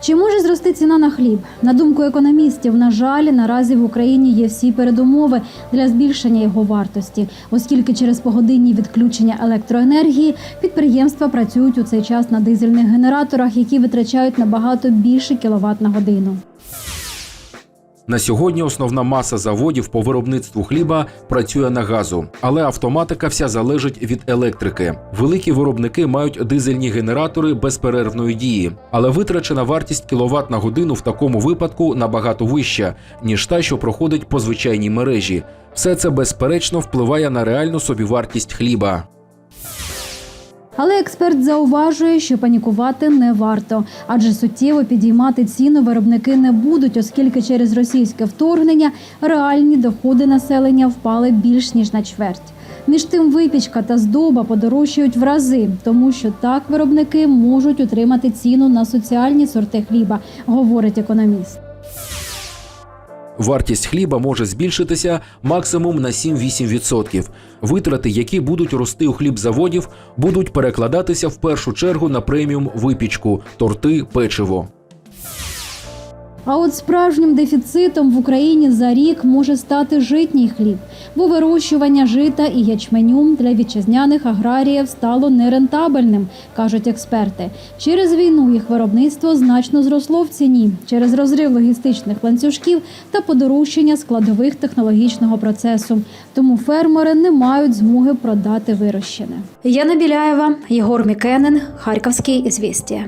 Чи може зрости ціна на хліб? На думку економістів, на жаль, наразі в Україні є всі передумови для збільшення його вартості, оскільки через погодинні відключення електроенергії підприємства працюють у цей час на дизельних генераторах, які витрачають набагато більше кіловат на годину. На сьогодні основна маса заводів по виробництву хліба працює на газу, але автоматика вся залежить від електрики. Великі виробники мають дизельні генератори безперервної дії, але витрачена вартість кіловат на годину в такому випадку набагато вища, ніж та, що проходить по звичайній мережі. Все це безперечно впливає на реальну собівартість хліба. Але експерт зауважує, що панікувати не варто, адже суттєво підіймати ціну виробники не будуть, оскільки через російське вторгнення реальні доходи населення впали більш ніж на чверть. Між тим, випічка та здоба подорожчають в рази, тому що так виробники можуть утримати ціну на соціальні сорти хліба, говорить економіст. Вартість хліба може збільшитися максимум на 7-8%. Витрати, які будуть рости у хлібзаводів, будуть перекладатися в першу чергу на преміум випічку, торти, печиво. А от справжнім дефіцитом в Україні за рік може стати житній хліб, бо вирощування жита і ячменю для вітчизняних аграріїв стало нерентабельним, кажуть експерти. Через війну їх виробництво значно зросло в ціні через розрив логістичних ланцюжків та подорожчання складових технологічного процесу. Тому фермери не мають змоги продати вирощене. Яна Біляєва, Єгор Мікенен, Харківський ізвістія.